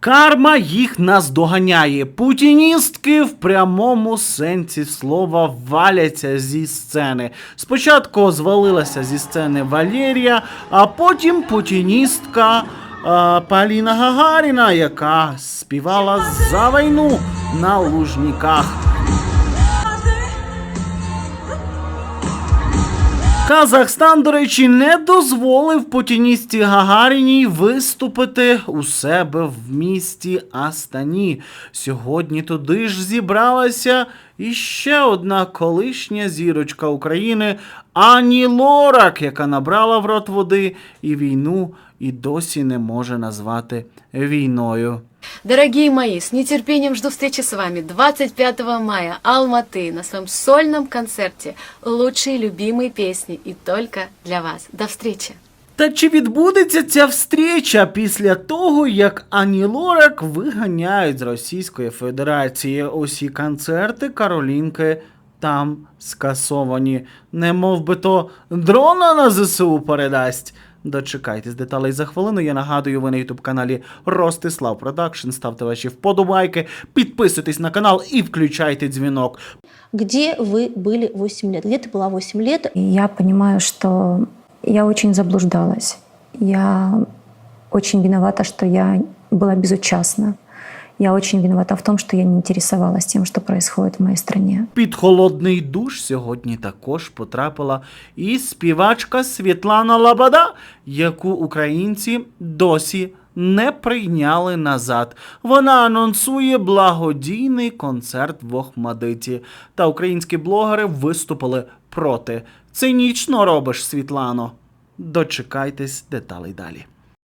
Карма їх наздоганяє. Путіністки в прямому сенсі слова валяться зі сцени. Спочатку звалилася зі сцени Валерія, а потім путіністка а, Поліна Гагаріна, яка співала за війну на лужниках. Казахстан, до речі, не дозволив путіністі Гагаріній виступити у себе в місті Астані. Сьогодні туди ж зібралася іще одна колишня зірочка України Ані Лорак, яка набрала в рот води і війну і досі не може назвати війною. Дорогие мои, с нетерпением жду встречи с вами 25 мая Алматы на своем сольном концерте «Лучшие любимые песни» и только для вас. До встречи! Та чи відбудеться ця встреча після того, як Ані Лорак виганяють з Російської Федерації? Усі концерти Каролінки там скасовані. Не мов би то дрона на ЗСУ передасть. Дочекайтесь деталей за хвилину. Я нагадую, ви на ютуб каналі Ростислав Продакшн. Ставте ваші вподобайки, підписуйтесь на канал і включайте дзвінок. Где вы были 8 лет? Где ты была 8 лет? И я понимаю, что я очень заблуждалась. Я очень виновата, что я была безучастна. Я очень виновата в том, что я не интересовалась тем, что происходит в моей стране. Під холодний душ сьогодні також потрапила і співачка Світлана Лабада, яку українці досі не прийняли назад. Вона анонсує благодійний концерт в Охмадиті. Та українські блогери виступили проти. Цинічно робиш, Світлано. Дочекайтесь деталей далі.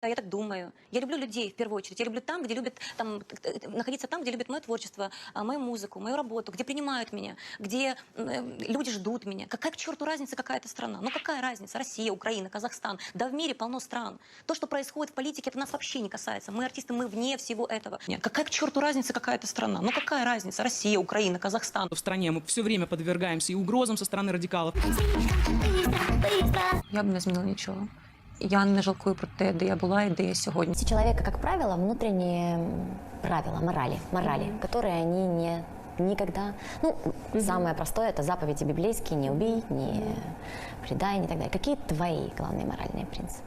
Да, я так думаю. Я люблю людей в первую очередь. Я люблю там, где любят там, э, находиться там, где любят мое творчество, а, мою музыку, мою работу, где принимают меня, где э, люди ждут меня. Какая к черту разница, какая это страна? Ну какая разница? Россия, Украина, Казахстан. Да в мире полно стран. То, что происходит в политике, это нас вообще не касается. Мы артисты, мы вне всего этого. Нет, какая к черту разница, какая это страна? Ну какая разница? Россия, Украина, Казахстан. в стране мы все время подвергаемся и угрозам со стороны радикалов. Я б не змінила нічого. Я не жалкую про те, де я була і де я сьогодні. У человека, как правило, внутренние м, правила, морали, морали, которые они не никогда... Ну, самое простое – это заповеди библейские «не убей», «не предай» и так далее. Какие твои главные моральные принципы?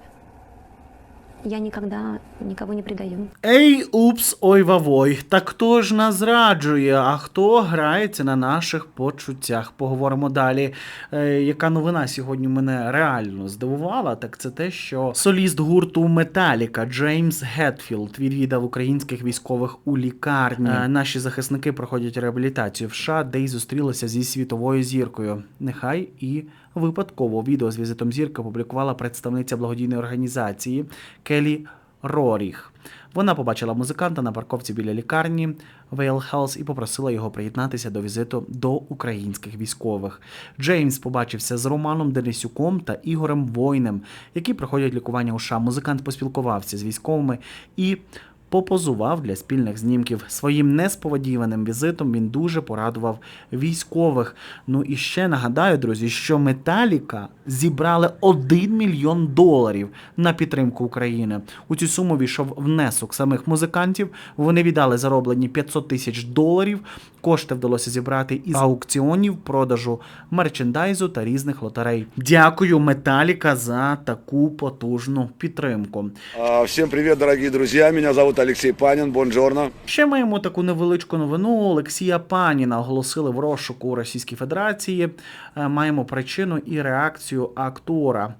Я никогда никого не предаю. Ей, упс, ой вавой. Так хто ж нас зраджує, а хто грається на наших почуттях? Поговоримо далі. Е, яка новина сьогодні мене реально здивувала, так це те, що соліст гурту Металіка Джеймс Гетфілд відвідав українських військових у лікарні. Е, наші захисники проходять реабілітацію в США, де й зустрілися зі світовою зіркою. Нехай і випадково відео з візитом зірки опублікувала представниця благодійної організації Келі Роріх. Вона побачила музиканта на парковці біля лікарні Вейл Хелс і попросила його приєднатися до візиту до українських військових. Джеймс побачився з Романом Денисюком та Ігорем Войнем, які проходять лікування у США. Музикант поспілкувався з військовими і попозував для спільних знімків. Своїм несподіваним візитом він дуже порадував військових. Ну і ще нагадаю, друзі, що Металіка зібрали 1 мільйон доларів на підтримку України. У цю суму війшов внесок самих музикантів. Вони віддали зароблені 500 тисяч доларів. Кошти вдалося зібрати із аукціонів, продажу мерчендайзу та різних лотерей. Дякую, Металіка, за таку потужну підтримку. А, Всем привет, дорогие друзья. Меня зовут Алексей Панин. Бонжорно. Ще маємо таку невеличку новину. Олексія Паніна оголосили в розшуку Російській Федерації. Е, Маємо причину і реакцію актора.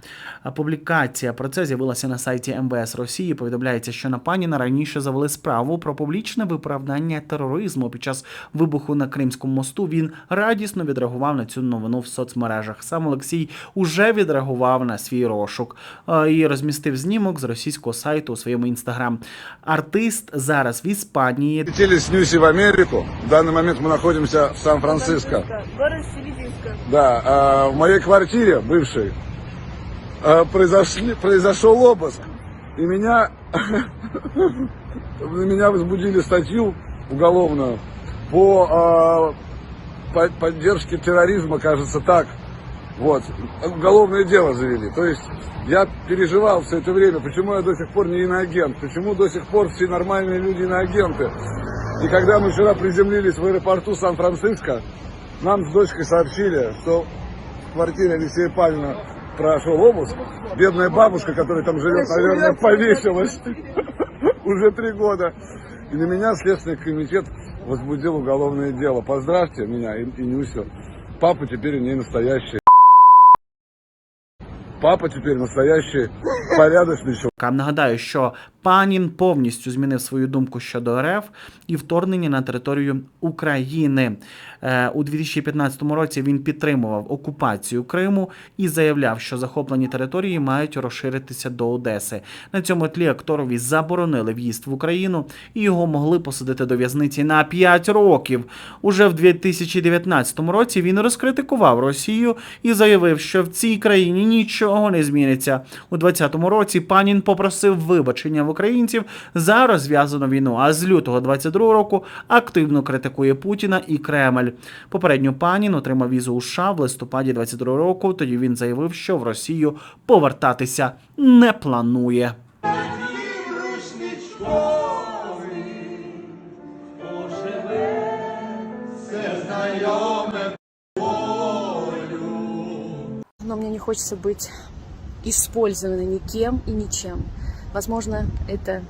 Е, Публікація про це з'явилася на сайті МВС Росії. Повідомляється, що на Паніна раніше завели справу про публічне виправдання тероризму під час вибуху на Кримському мосту. Він радісно відреагував на цю новину в соцмережах. Сам Олексій уже відреагував на свій розшук е, і розмістив знімок з російського сайту у своєму інстаграм. Артист зараз в Іспанії. Летели с Ньюси в Америку. В данный момент мы находимся в Сан-Франциско. Город Селезинска. Да, а, в моей квартире бывшей а, произошли, произошел обыск. И меня, на меня возбудили статью уголовную по а, по- поддержке терроризма, кажется так. Вот, уголовное дело завели. То есть я переживал все это время, почему я до сих пор не иноагент, почему до сих пор все нормальные люди иноагенты. И когда мы вчера приземлились в аэропорту Сан-Франциско, нам с дочкой сообщили, что в квартире Алексея Павловна прошел обыск. Бедная бабушка, которая там живет, наверное, повесилась уже три года. И на меня Следственный комитет возбудил уголовное дело. Поздравьте меня и, и Нюсю. Папа теперь у нее настоящий. Папа теперь настоящий порядочный человек. Нагадаю, що Панін повністю змінив свою думку щодо РФ і вторгнення на територію України. Е, У 2015 році він підтримував окупацію Криму і заявляв, що захоплені території мають розширитися до Одеси. На цьому тлі акторові заборонили в'їзд в Україну і його могли посадити до в'язниці на 5 років. Уже в 2019 році він розкритикував Росію і заявив, що в цій країні нічого не зміниться. У 2020 році панін попросив вибачення в українців за розв'язану війну. А з лютого 22 року активно критикує Путіна і Кремль. Попередньо панін отримав візу у США в листопаді 22 року. Тоді він заявив, що в Росію повертатися не планує. Но мне не хочется быть использованной никем и ничем. Возможно, это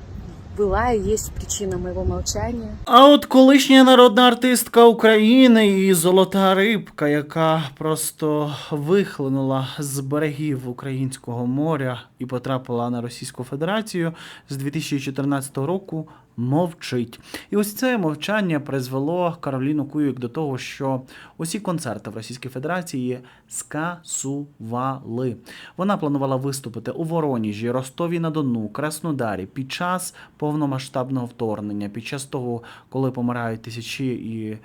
Була і є причина моєго мовчання. А от колишня народна артистка України і золота рибка, яка просто вихлинула з берегів українського моря і потрапила на Російську Федерацію з 2014 року. Мовчить, і ось це мовчання призвело Кароліну Куюк до того, що усі концерти в Російській Федерації скасували. Вона планувала виступити у Воронежі, Ростові на Дону, Краснодарі під час повномасштабного вторгнення, під час того, коли помирають тисячі і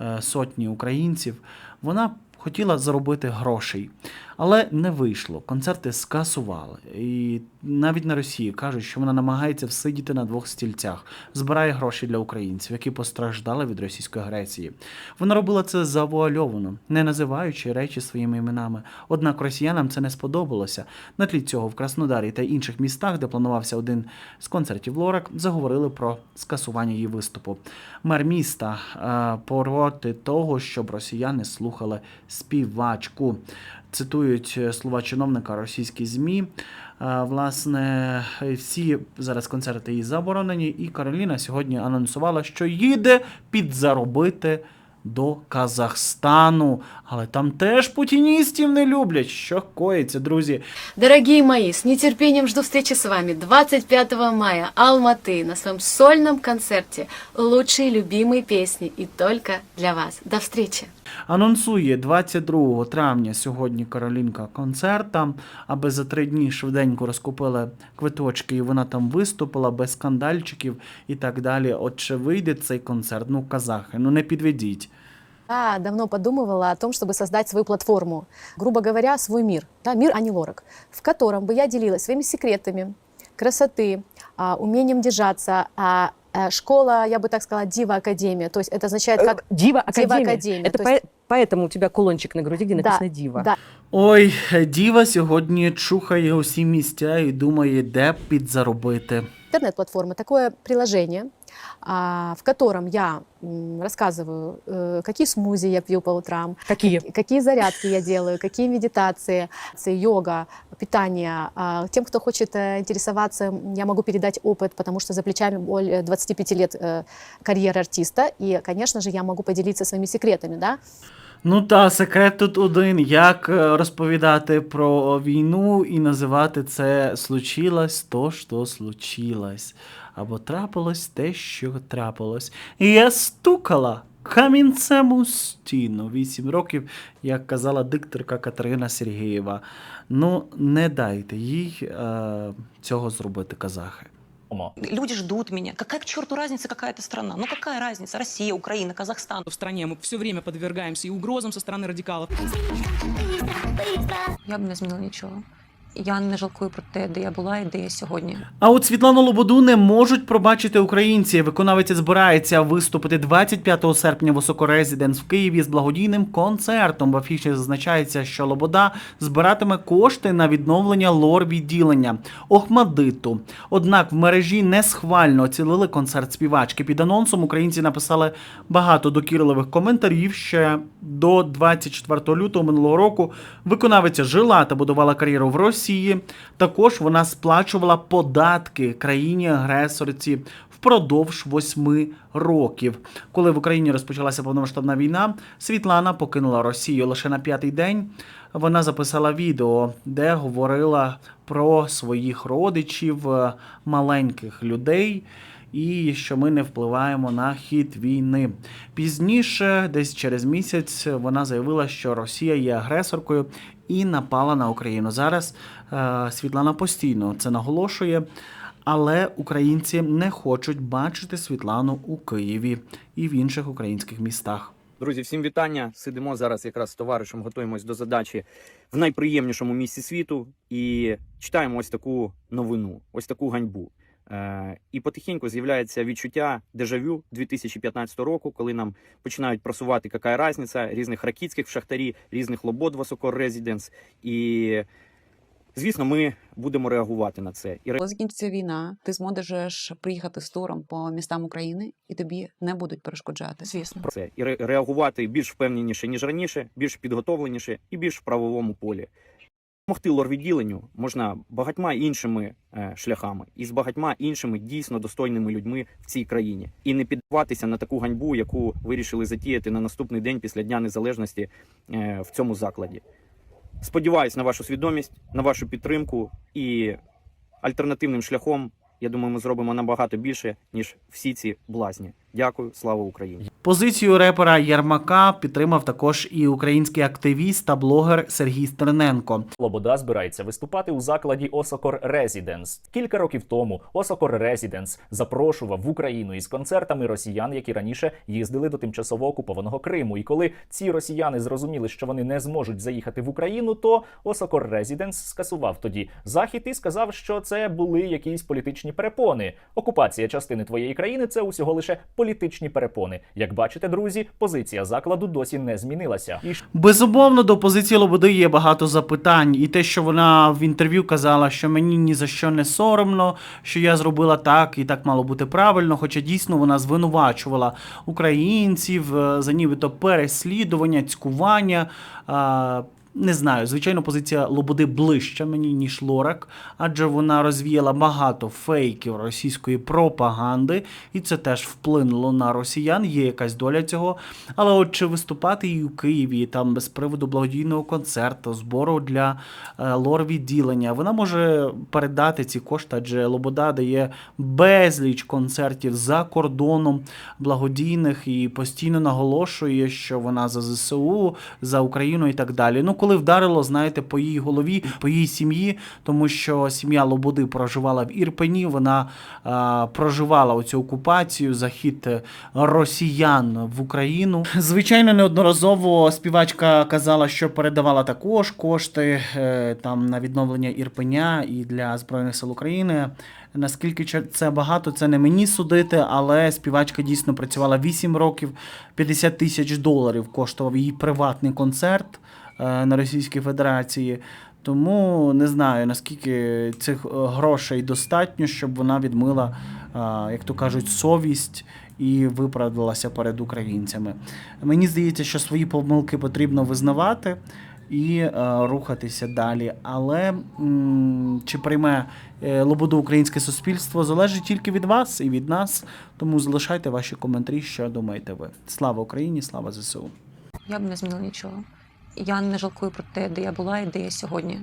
е, сотні українців. Вона хотіла заробити грошей, але не вийшло. Концерти скасували. І навіть на Росії кажуть, що вона намагається всидіти на двох стільцях, збирає гроші для українців, які постраждали від російської агресії. Вона робила це завуальовано, не називаючи речі своїми іменами. Однак росіянам це не сподобалося. На тлі цього в Краснодарі та інших містах, де планувався один з концертів Лорак, заговорили про скасування її виступу. Мер міста е, проти того, щоб росіяни слухали співачку. Цитують е, слова чиновника російські ЗМІ. Е, Власне, всі зараз концерти її заборонені, і Кароліна сьогодні анонсувала, що їде підзаробити до Казахстану. Але там теж путіністів не люблять. Що коїться, друзі? Дорогие мои, с нетерпением жду встречи с вами 25 мая Алматы на своем сольном концерте «Лучшие любимые песни» и только для вас. До встречи! Анонсує 22 травня сьогодні Каролінка концерт там, аби за три дні швиденько розкупили квиточки, і вона там виступила без скандальчиків і так далі. От чи вийде цей концерт? Ну, казахи, ну не підведіть. Я давно подумывала о том, чтобы создать свою платформу, грубо говоря, свой мир, да, мир Ани Лорак, в котором бы я делилась своими секретами красоты, а, умением держаться, а, э, школа, я бы так сказала, Дива Академия. То есть это означает как Дива Академия. Академия, Это то по- есть- поэтому у тебя кулончик на груди, где Да, написано Дива. да, Ой, діва сьогодні чухає усі місця і думає, де б підзаробити. интернет-платформа, такое приложение, а, в котором я м, рассказываю, э, какие смузи я пью по утрам, Какие? какие зарядки я делаю, какие медитации, йога, питание. А, Тем, кто хочет э, интересоваться, я могу передать опыт, потому что за плечами более 25 лет э, карьеры артиста. И, конечно же, я могу поделиться своими секретами, да, Ну та секрет тут один: як е, розповідати про війну і називати це случилось то, що случилось. Або трапилось те, що трапилось. І я стукала камінцем у стіну. Вісім років, як казала дикторка Катерина Сергієва. Ну, не дайте їй е, цього зробити казахи. Люди ждут меня. Какая к черту разница, какая это страна? Ну какая разница? Россия, Украина, Казахстан. В стране мы все время подвергаемся и угрозам со стороны радикалов. Я бы не изменила ничего. Я не жалкую про те, де я була і де я сьогодні. А от Світлану Лободу не можуть пробачити українці. Виконавиця збирається виступити 25 серпня в Осоко Резиденс в Києві з благодійним концертом. В афіші зазначається, що Лобода збиратиме кошти на відновлення лор-відділення Охмадиту. Однак в мережі несхвально оцілили концерт співачки. Під анонсом українці написали багато докірливих коментарів. Ще до 24 лютого минулого року виконавиця жила та будувала кар'єру в Росії. Також вона сплачувала податки країні-агресорці впродовж восьми років. Коли в Україні розпочалася повномасштабна війна, Світлана покинула Росію лише на п'ятий день. Вона записала відео, де говорила про своїх родичів, е, маленьких людей. І що ми не впливаємо на хід війни. Пізніше, десь через місяць, вона заявила, що Росія є агресоркою і напала на Україну. Зараз е, Світлана постійно це наголошує, але українці не хочуть бачити Світлану у Києві і в інших українських містах. Друзі, всім вітання. Сидимо зараз якраз з товаришем, готуємось до задачі в найприємнішому місці світу і читаємо ось таку новину, ось таку ганьбу. Е, і потихеньку з'являється відчуття дежавю 2015 року, коли нам починають просувати яка разниця різних ракітських в шахтарі, різних лобод в Осокор Резіденс. І звісно, ми будемо реагувати на це. І Коли закінчиться війна, ти зможеш приїхати з туром по містам України і тобі не будуть перешкоджати. Звісно. про це і реагувати більш впевненіше ніж раніше, більш підготовленіше і більш в правовому полі. Допомогти лорвідділенню можна багатьма іншими е, шляхами і з багатьма іншими дійсно достойними людьми в цій країні, і не піддаватися на таку ганьбу, яку вирішили затіяти на наступний день після Дня Незалежності е, в цьому закладі. Сподіваюсь на вашу свідомість, на вашу підтримку і альтернативним шляхом. Я думаю, ми зробимо набагато більше ніж всі ці блазні. Дякую, слава Україні. Позицію репера Ярмака підтримав також і український активіст та блогер Сергій Стерненко. Лобода збирається виступати у закладі Осокор Резіденс. Кілька років тому Осокор Резіденс запрошував в Україну із концертами росіян, які раніше їздили до тимчасово окупованого Криму. І коли ці росіяни зрозуміли, що вони не зможуть заїхати в Україну, то Осокор Резіденс скасував тоді захід і сказав, що це були якісь політичні перепони. Окупація частини твоєї країни це усього лише політичні перепони. Як бачите, друзі, позиція закладу досі не змінилася. І Безумовно, до позиції Лободи є багато запитань, і те, що вона в інтерв'ю казала, що мені ні за що не соромно, що я зробила так і так мало бути правильно. Хоча дійсно вона звинувачувала українців е, за нібито переслідування, цькування. Не знаю, звичайно, позиція Лободи ближча мені, ніж Лорак, адже вона розвіяла багато фейків російської пропаганди, і це теж вплинуло на росіян. Є якась доля цього. Але от чи виступати і у Києві там без приводу благодійного концерту, збору для е, лор-відділення, вона може передати ці кошти, адже Лобода дає безліч концертів за кордоном благодійних і постійно наголошує, що вона за ЗСУ, за Україну і так далі. Ну, коли вдарило, знаєте, по її голові, по її сім'ї, тому що сім'я Лободи проживала в Ірпені, вона а, проживала оцю окупацію, захід е, росіян в Україну. Звичайно, неодноразово співачка казала, що передавала також кошти е, там на відновлення Ірпеня і для Збройних сил України. Наскільки це багато, це не мені судити, але співачка дійсно працювала 8 років, 50 тисяч доларів коштував її приватний концерт на Російській Федерації. Тому не знаю, наскільки цих е, грошей достатньо, щоб вона відмила, е, як то кажуть, совість і виправдалася перед українцями. Мені здається, що свої помилки потрібно визнавати і е, рухатися далі. Але чи прийме е, Лободу українське суспільство, залежить тільки від вас і від нас. Тому залишайте ваші коментарі, що думаєте ви. Слава Україні, слава ЗСУ. Я б не змінила нічого. Я не жалкую про те, де я була і де я сьогодні.